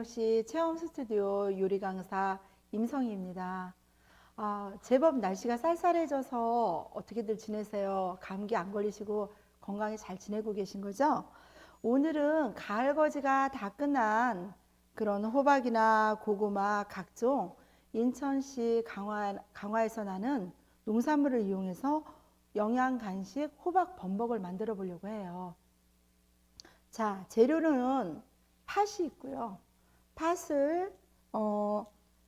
인천광역시 체험 스튜디오 요리 강사 임성희입니다. 아, 제법 날씨가 쌀쌀해져서 어떻게들 지내세요? 감기 안 걸리시고 건강히 잘 지내고 계신 거죠? 오늘은 가을 거지가 다 끝난 그런 호박이나 고구마 각종 인천시 강화, 강화에서 나는 농산물을 이용해서 영양 간식 호박 범벅을 만들어 보려고 해요. 자, 재료는 팥이 있고요. 팥을 어,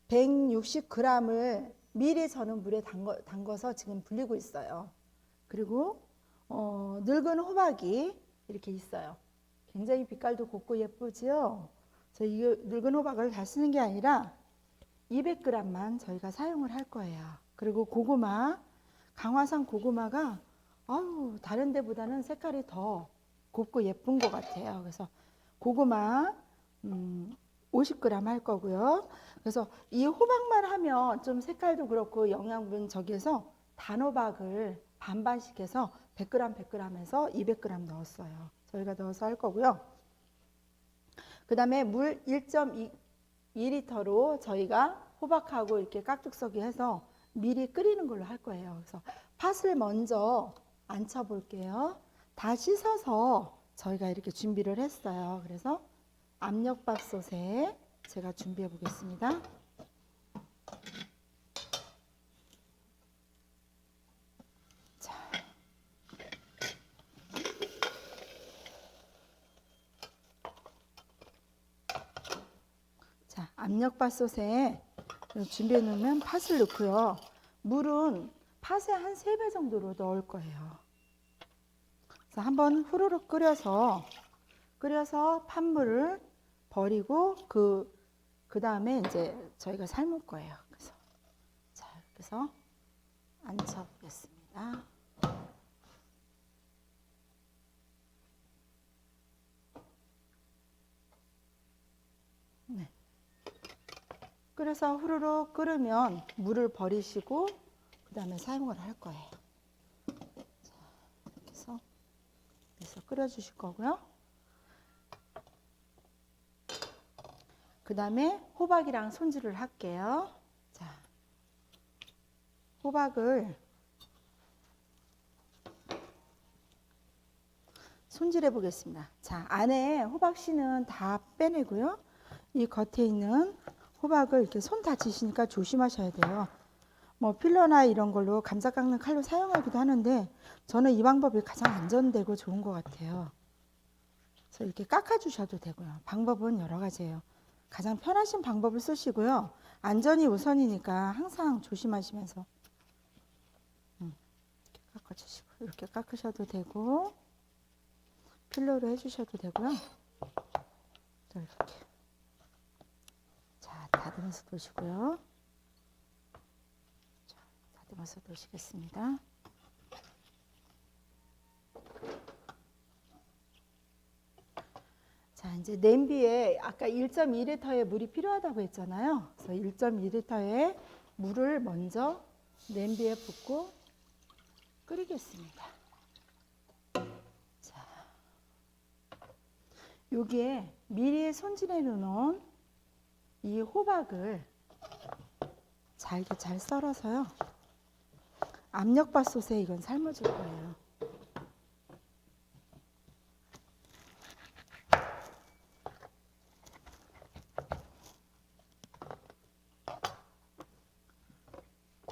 160g을 미리 저는 물에 담궈, 담궈 서 지금 불리고 있어요. 그리고 어, 늙은 호박이 이렇게 있어요. 굉장히 빛깔도 곱고 예쁘지요. 저 이 늙은 호박을 다 쓰는 게 아니라 200g만 저희가 사용을 할 거예요. 그리고 고구마, 강화산 고구마가 아우 다른 데보다는 색깔이 더 곱고 예쁜 것 같아요. 그래서 고구마 음, 50g 할 거고요. 그래서 이 호박만 하면 좀 색깔도 그렇고 영양분 저기에서 단호박을 반반씩 해서 100g 100g에서 200g 넣었어요. 저희가 넣어서 할 거고요. 그 다음에 물 1.2리터로 저희가 호박하고 이렇게 깍둑썰기 해서 미리 끓이는 걸로 할 거예요. 그래서 팥을 먼저 안쳐 볼게요. 다 씻어서 저희가 이렇게 준비를 했어요. 그래서 압력밥솥에 제가 준비해 보겠습니다. 자. 자, 압력밥솥에 준비해 놓으면 팥을 넣고요. 물은 팥의 한세배 정도로 넣을 거예요. 그래서 한번 후루룩 끓여서 끓여서 팥물을 버리고 그, 그 다음에 이제 저희가 삶을 거예요. 그래서 자, 이렇게 해서 앉혀 보겠습니다. 네. 끓여서 후루룩 끓으면 물을 버리시고 그 다음에 사용을 할 거예요. 자, 이렇게 해서 그래서 끓여주실 거고요. 그 다음에 호박이랑 손질을 할게요. 자, 호박을 손질해 보겠습니다. 자, 안에 호박 씨는 다 빼내고요. 이 겉에 있는 호박을 이렇게 손 다치시니까 조심하셔야 돼요. 뭐 필러나 이런 걸로 감자 깎는 칼로 사용하기도 하는데 저는 이 방법이 가장 안전되고 좋은 것 같아요. 그래서 이렇게 깎아주셔도 되고요. 방법은 여러 가지예요. 가장 편하신 방법을 쓰시고요. 안전이 우선이니까 항상 조심하시면서 음, 이렇게 깎아주시고 이렇게 깎으셔도 되고 필러로 해주셔도 되고요. 또 이렇게 자 다듬어서 놓으시고요. 자, 다듬어서 놓으시겠습니다. 자, 이제 냄비에 아까 1.2리터의 물이 필요하다고 했잖아요. 그래서 1.2리터의 물을 먼저 냄비에 붓고 끓이겠습니다. 자, 여기에 미리 손질해 놓은 이 호박을 잘게 잘 썰어서요. 압력밥솥에 이건 삶아줄 거예요.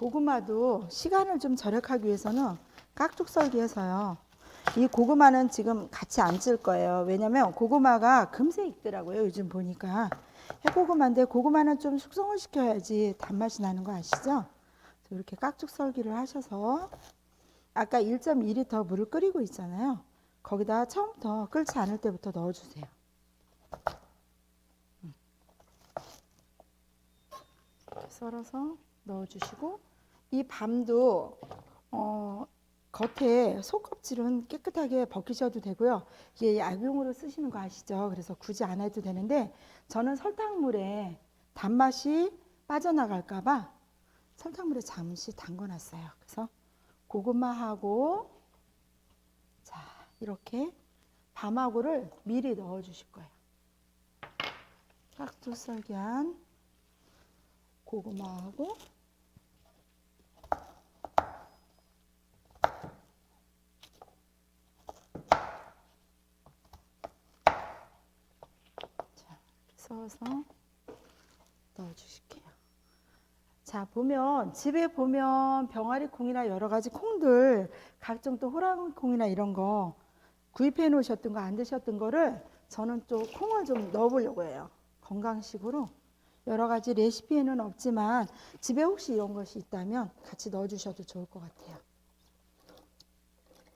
고구마도 시간을 좀 절약하기 위해서는 깍둑 썰기해서요. 이 고구마는 지금 같이 안 찔 거예요. 왜냐면 고구마가 금세 익더라고요. 요즘 보니까 해고구마인데 고구마는 좀 숙성을 시켜야지 단맛이 나는 거 아시죠? 이렇게 깍둑 썰기를 하셔서 아까 1.2리터 물을 끓이고 있잖아요. 거기다 처음부터 끓지 않을 때부터 넣어주세요. 음. 썰어서 넣어주시고 이 밤도 어, 겉에 속껍질은 깨끗하게 벗기셔도 되고요. 이게 약용으로 쓰시는 거 아시죠? 그래서 굳이 안 해도 되는데 저는 설탕물에 단맛이 빠져나갈까봐 설탕물에 잠시 담궈놨어요. 그래서 고구마 하고 자 이렇게 밤하고를 미리 넣어주실 거예요. 싹둑 썰기한 고구마하고 자, 이렇게 써서 넣어주실게요. 자, 보면 집에 보면 병아리 콩이나 여러 가지 콩들 각종 또 호랑 콩이나 이런 거 구입해 놓으셨던 거 안 드셨던 거를 저는 또 콩을 좀 넣어 보려고 해요. 건강식으로 여러 가지 레시피에는 없지만 집에 혹시 이런 것이 있다면 같이 넣어 주셔도 좋을 것 같아요.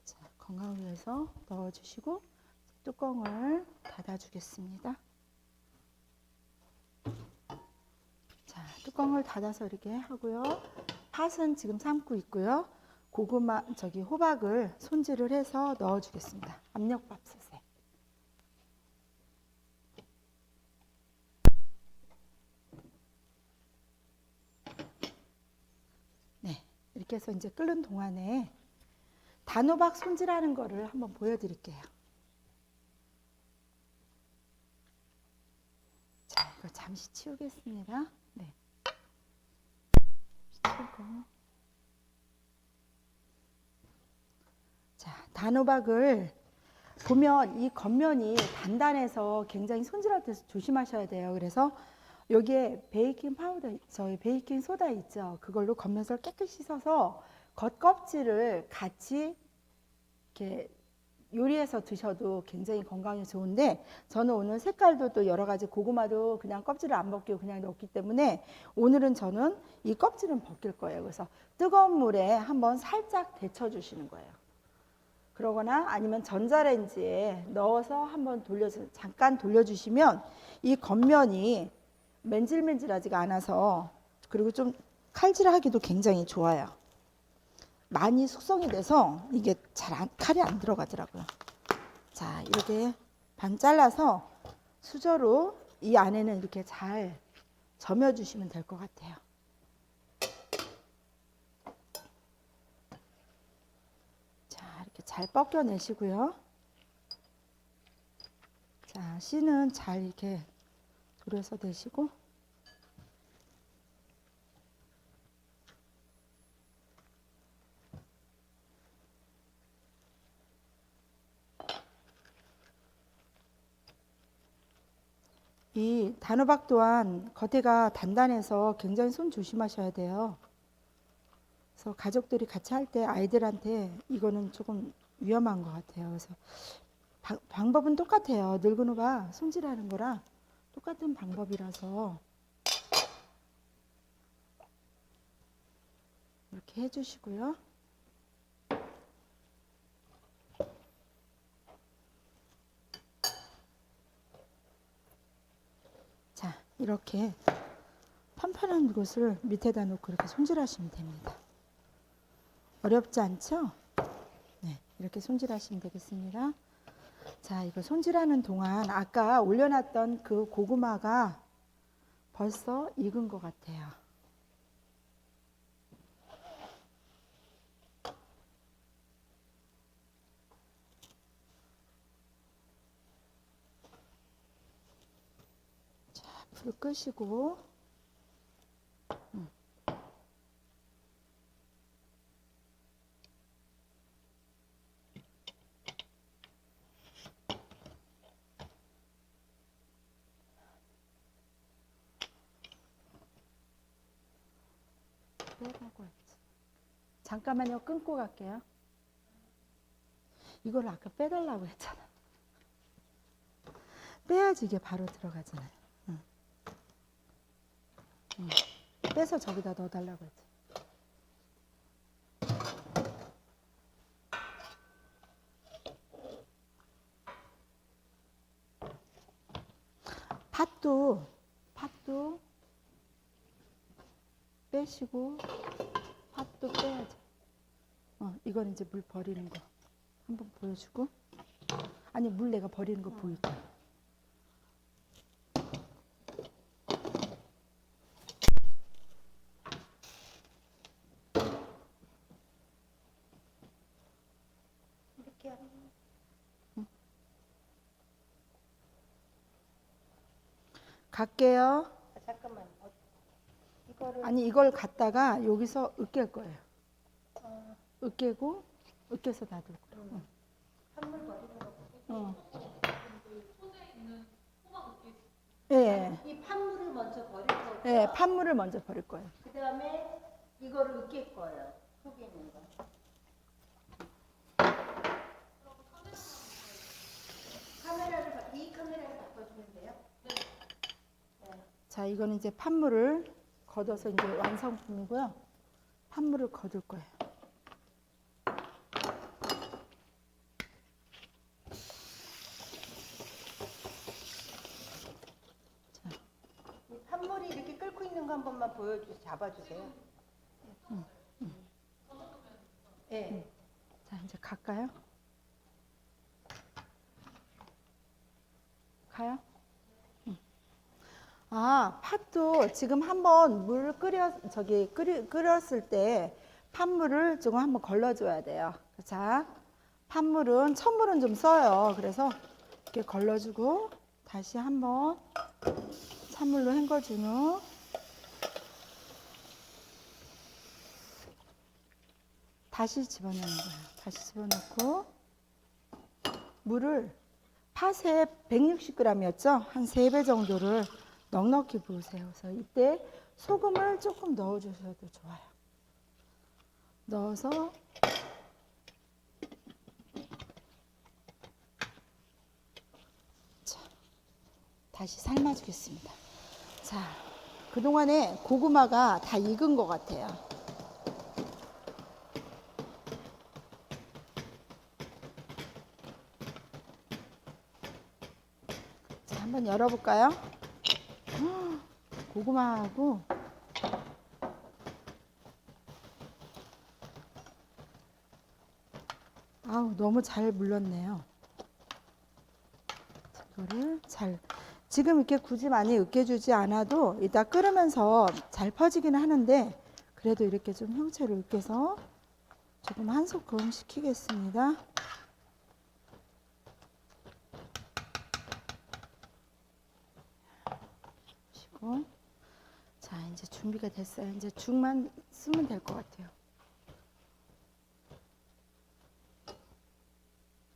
자, 건강을 위해서 넣어 주시고 뚜껑을 닫아 주겠습니다. 자, 뚜껑을 닫아서 이렇게 하고요. 팥은 지금 삶고 있고요. 고구마 저기 호박을 손질을 해서 넣어 주겠습니다. 압력밥솥에. 네. 이렇게 해서 이제 끓는 동안에 단호박 손질하는 거를 한번 보여 드릴게요. 자, 이거 잠시 치우겠습니다. 네. 치우고. 자, 단호박을 보면 이 겉면이 단단해서 굉장히 손질할 때 조심하셔야 돼요. 그래서 여기에 베이킹 파우더, 저희 베이킹 소다 있죠. 그걸로 겉면을 깨끗이 씻어서 겉 껍질을 같이 이렇게 요리해서 드셔도 굉장히 건강에 좋은데 저는 오늘 색깔도 또 여러 가지 고구마도 그냥 껍질을 안 벗기고 그냥 넣기 때문에 오늘은 저는 이 껍질은 벗길 거예요. 그래서 뜨거운 물에 한번 살짝 데쳐 주시는 거예요. 그러거나 아니면 전자레인지에 넣어서 한번 돌려주 잠깐 돌려주시면 이 겉면이 맨질맨질하지가 않아서 그리고 좀 칼질하기도 굉장히 좋아요. 많이 숙성이 돼서 이게 잘 안, 칼이 안 들어가더라고요. 자 이렇게 반 잘라서 수저로 이 안에는 이렇게 잘 점여주시면 될 것 같아요. 자, 이렇게 잘 뻗겨내시고요. 자, 씨는 잘 이렇게 돌려서 내시고 이 단호박 또한 겉에가 단단해서 굉장히 손 조심하셔야 돼요. 그래서 가족들이 같이 할 때 아이들한테 이거는 조금 위험한 것 같아요. 그래서 바- 방법은 똑같아요. 늙은 호박 손질하는 거랑 똑같은 방법이라서 이렇게 해주시고요. 자, 이렇게 판판한 것을 밑에다 놓고 이렇게 손질하시면 됩니다. 어렵지 않죠? 네, 이렇게 손질하시면 되겠습니다. 자, 이거 손질하는 동안 아까 올려놨던 그 고구마가 벌써 익은 것 같아요. 자, 불 끄시고 음. 잠깐만요. 끊고 갈게요. 이걸 아까 빼달라고 했잖아. 빼야지 이게 바로 들어가잖아요. 빼서 저기다 넣어달라고 했지. 팥도 팥도 빼시고 팥도 빼야죠. 어, 이건 이제 물 버리는 거 한번 보여주고 아니 물 내가 버리는 거 보일 거 하면 갈게요. 아, 잠깐만. 어, 이거를 아니 이걸 갖다가 여기서 으깰 거예요. 어, 으깨고 으깨서 놔둘 거예요. 음. 한물 버리는 어. 예, 이 판물을 먼저 버릴 거고. 예, 판물을 먼저 버릴 거예요. 그 다음에 이거를 으깰 거예요. 속에 있는 거. 카메라를 바- 이 카메라를 바꿔주면 돼요. 자, 이거는 이제 판물을 걷어서 이제 완성품이고요. 판물을 거둘 거예요. 이 판물이 이렇게 끓고 있는 거 한 번만 보여주 잡아주세요. 예. 자, 이제 갈까요? 가요? 응. 아, 팥도 지금 한번 물 끓여 저기 끓이, 끓였을 때 팥물을 조금 한번 걸러줘야 돼요. 자, 팥물은 찬물은 좀 써요. 그래서 이렇게 걸러주고 다시 한번 찬물로 헹궈준 후 다시 집어넣는 거예요. 다시 집어넣고 물을 팥에 160g이었죠? 한 3배 정도를 넉넉히 부으세요. 그래서 이때 소금을 조금 넣어주셔도 좋아요. 넣어서 자, 다시 삶아주겠습니다. 자, 그동안에 고구마가 다 익은 것 같아요. 한번 열어볼까요? 헉, 고구마하고 아우 너무 잘 물렀네요. 이거를 잘 지금 이렇게 굳이 많이 으깨주지 않아도 이따 끓으면서 잘 퍼지기는 하는데 그래도 이렇게 좀 형체를 으깨서 조금 한 소끔 식히겠습니다. 시고 자 준비가 됐어요. 이제 죽만 쓰면 될 것 같아요.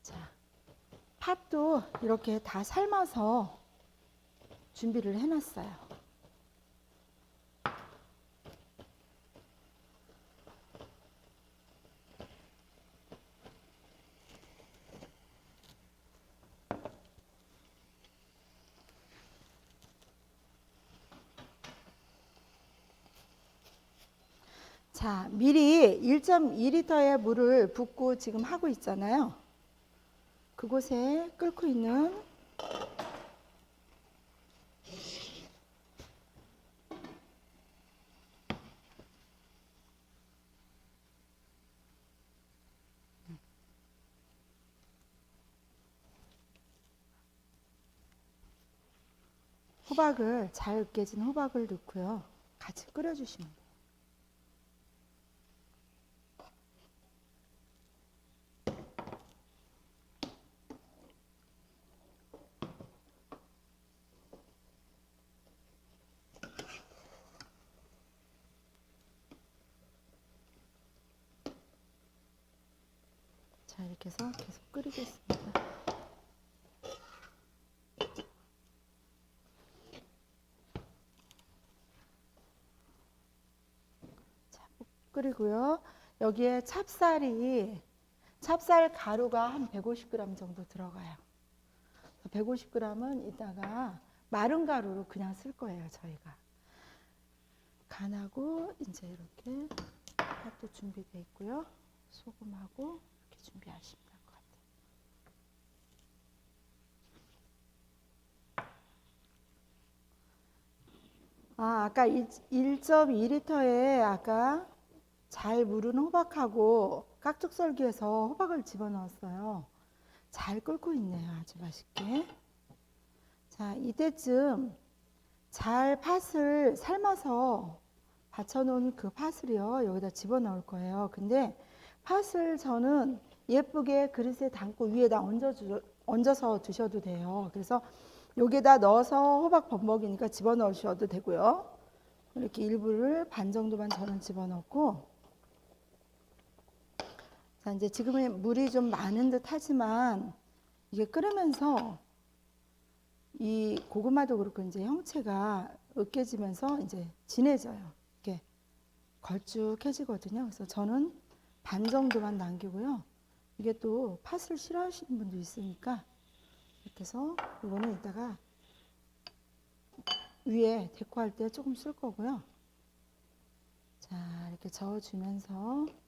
자 팥도 이렇게 다 삶아서 준비를 해놨어요. 자, 미리 1.2리터의 물을 붓고 지금 하고 있잖아요. 그곳에 끓고 있는 호박을 잘 으깨진 호박을 넣고요. 같이 끓여주시면 돼요. 자, 이렇게 해서 계속 끓이겠습니다. 자, 끓이고요. 여기에 찹쌀이 찹쌀 가루가 한 150g 정도 들어가요. 150g은 이따가 마른 가루로 그냥 쓸 거예요, 저희가. 간하고 이제 이렇게 팥도 준비되어 있고요. 소금하고 이렇게 준비하시면 될 것 같아요. 아, 아까 1.2리터에 아까 잘 무른 호박하고 깍둑썰기해서 호박을 집어넣었어요. 잘 끓고 있네요. 아주 맛있게. 자, 이때쯤 잘 팥을 삶아서 받쳐놓은 그 팥을요, 여기다 집어넣을 거예요. 근데 팥을 저는 예쁘게 그릇에 담고 위에다 얹어 주, 얹어서 드셔도 돼요. 그래서 여기다 넣어서 호박 범벅이니까 집어넣으셔도 되고요. 이렇게 일부를 반 정도만 저는 집어넣고 자 이제 지금은 물이 좀 많은 듯 하지만 이게 끓으면서 이 고구마도 그렇고 이제 형체가 으깨지면서 이제 진해져요. 이게 걸쭉해지거든요. 그래서 저는 반 정도만 남기고요. 이게 또 팥을 싫어하시는 분도 있으니까 이렇게 해서 이거는 이따가 위에 데코할 때 조금 쓸 거고요. 자, 이렇게 저어주면서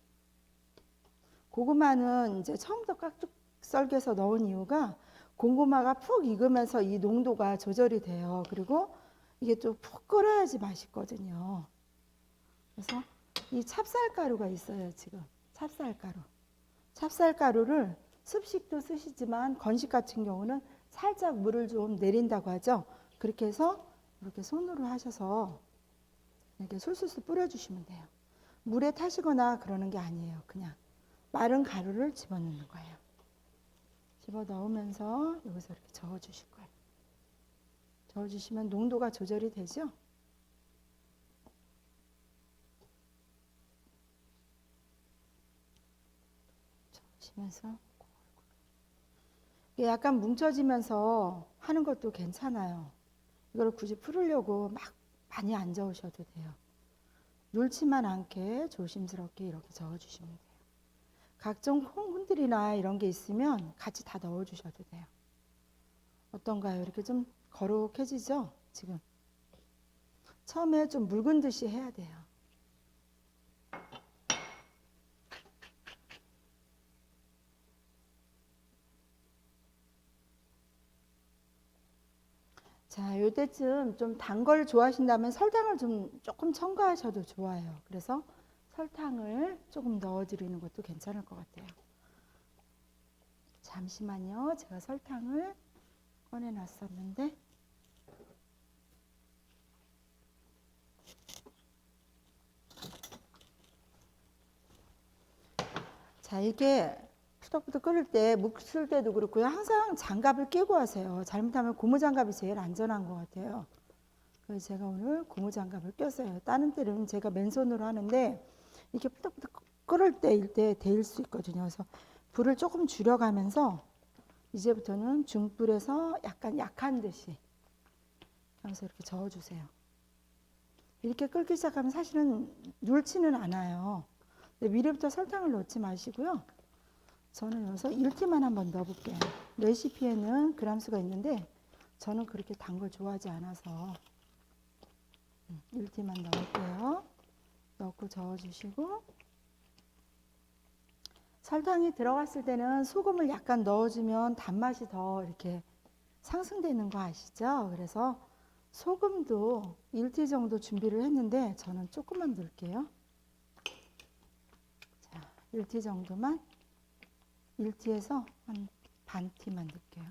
고구마는 이제 처음부터 깍둑 썰겨서 넣은 이유가 고구마가 푹 익으면서 이 농도가 조절이 돼요. 그리고 이게 또푹 끓어야지 맛있거든요. 그래서 이 찹쌀가루가 있어요, 지금. 찹쌀가루. 찹쌀가루를 습식도 쓰시지만 건식 같은 경우는 살짝 물을 좀 내린다고 하죠. 그렇게 해서 이렇게 손으로 하셔서 이렇게 술술술 뿌려주시면 돼요. 물에 타시거나 그러는 게 아니에요. 그냥 마른 가루를 집어넣는 거예요. 집어 넣으면서 여기서 이렇게 저어 주실 거예요. 저어 주시면 농도가 조절이 되죠. 저으시면서 이게 약간 뭉쳐지면서 하는 것도 괜찮아요. 이걸 굳이 풀으려고 막 많이 안 저으셔도 돼요. 눌지만 않게 조심스럽게 이렇게 저어 주시면 돼요. 각종 콩들이나 이런 게 있으면 같이 다 넣어 주셔도 돼요. 어떤가요? 이렇게 좀 거룩해지죠? 지금. 처음에 좀 묽은 듯이 해야 돼요. 자, 요때쯤 좀 단 걸 좋아하신다면 설탕을 좀 조금 첨가하셔도 좋아요. 그래서 설탕을 조금 넣어드리는 것도 괜찮을 것 같아요. 잠시만요. 제가 설탕을 꺼내놨었는데. 자, 이게 푸덕푸덕 끓을 때, 묵을 때도 그렇고요. 항상 장갑을 끼고 하세요. 잘못하면 고무장갑이 제일 안전한 것 같아요. 그래서 제가 오늘 고무장갑을 꼈어요. 다른 때는 제가 맨손으로 하는데, 이렇게 푸덕푸덕 끓을 때일 때 데일 수 있거든요. 그래서 불을 조금 줄여가면서, 이제부터는 중불에서 약간 약한 듯이 하면서 이렇게 저어주세요. 이렇게 끓기 시작하면 사실은 눌지는 않아요. 미리부터 설탕을 넣지 마시고요. 저는 여기서 1티만 한번 넣어볼게요. 레시피에는 그람수가 있는데 저는 그렇게 단 걸 좋아하지 않아서 1티만 넣을게요. 넣고 저어주시고 설탕이 들어갔을 때는 소금을 약간 넣어주면 단맛이 더 이렇게 상승되는 거 아시죠? 그래서 소금도 1티 정도 준비를 했는데 저는 조금만 넣을게요. 자, 1티 정도만 1티에서 한 반 티만 넣을게요.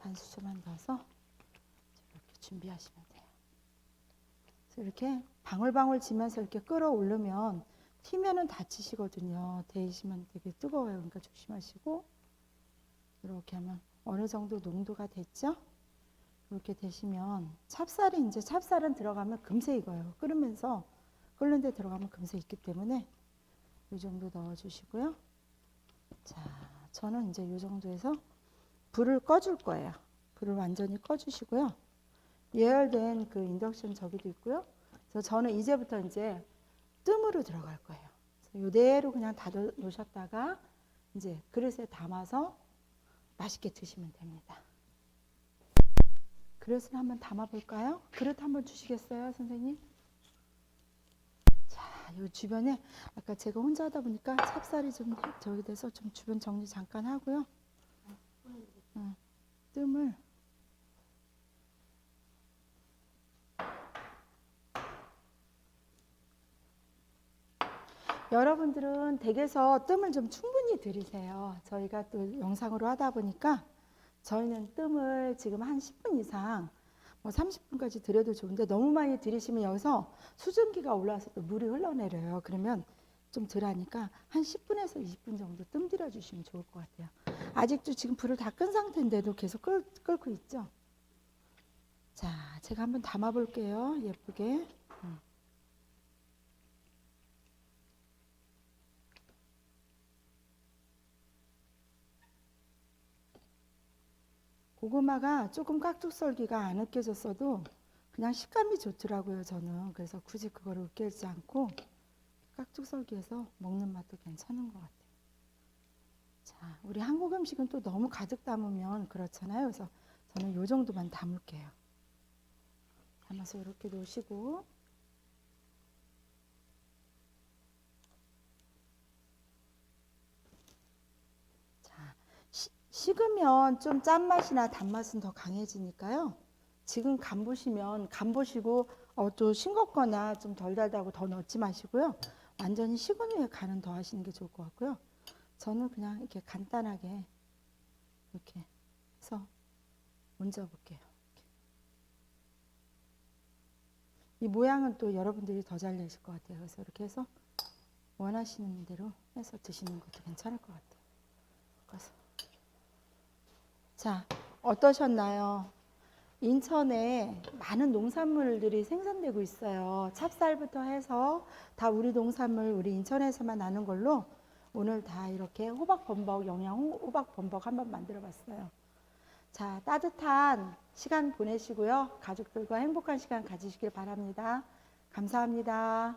반 수저만 넣어서 이렇게 준비하시면 돼요. 이렇게 방울방울 지면서 이렇게 끌어올르면 튀면은 다치시거든요. 데이시면 되게 뜨거워요. 그러니까 조심하시고 이렇게 하면 어느 정도 농도가 됐죠? 이렇게 되시면 찹쌀이 이제 찹쌀은 들어가면 금세 익어요. 끓으면서 끓는 데 들어가면 금세 익기 때문에 이 정도 넣어주시고요. 자, 저는 이제 이 정도에서 불을 꺼줄 거예요. 불을 완전히 꺼주시고요. 예열된 그 인덕션 저기도 있고요. 그래서 저는 이제부터 이제 뜸으로 들어갈 거예요. 이대로 그냥 닫아 놓으셨다가 이제 그릇에 담아서 맛있게 드시면 됩니다. 그릇을 한번 담아 볼까요? 그릇 한번 주시겠어요, 선생님? 자, 요 주변에 아까 제가 혼자 하다 보니까 찹쌀이 좀 저기 돼서 좀 주변 정리 잠깐 하고요. 어, 뜸을 여러분들은 댁에서 뜸을 좀 충분히 들이세요. 저희가 또 영상으로 하다 보니까 저희는 뜸을 지금 한 10분 이상 뭐 30분까지 들여도 좋은데 너무 많이 들이시면 여기서 수증기가 올라와서 또 물이 흘러내려요. 그러면 좀 덜하니까 한 10분에서 20분 정도 뜸 들여 주시면 좋을 것 같아요. 아직도 지금 불을 다 끈 상태인데도 계속 끓, 끓고 있죠. 자, 제가 한번 담아 볼게요. 예쁘게. 음. 고구마가 조금 깍둑썰기가 안 으깨졌어도 그냥 식감이 좋더라고요, 저는. 그래서 굳이 그거를 으깨지 않고 깍둑썰기해서 먹는 맛도 괜찮은 것 같아요. 자, 우리 한국 음식은 또 너무 가득 담으면 그렇잖아요. 그래서 저는 요 정도만 담을게요. 담아서 이렇게 놓으시고 자, 시- 식으면 좀 짠맛이나 단맛은 더 강해지니까요. 지금 간 보시면 간 보시고 어, 또 싱겁거나 좀 덜 달다고 더 넣지 마시고요. 완전히 식은 후에 간은 더 하시는 게 좋을 것 같고요. 저는 그냥 이렇게 간단하게 이렇게 해서 얹어 볼게요. 이 모양은 또 여러분들이 더 잘 내실 것 같아요. 그래서 이렇게 해서 원하시는 대로 해서 드시는 것도 괜찮을 것 같아요. 그래서 자 어떠셨나요? 인천에 많은 농산물들이 생산되고 있어요. 찹쌀부터 해서 다 우리 농산물 우리 인천에서만 나는 걸로 오늘 다 이렇게 호박 범벅 영양 호- 호박 범벅 한번 만들어 봤어요. 자, 따뜻한 시간 보내시고요. 가족들과 행복한 시간 가지시길 바랍니다. 감사합니다.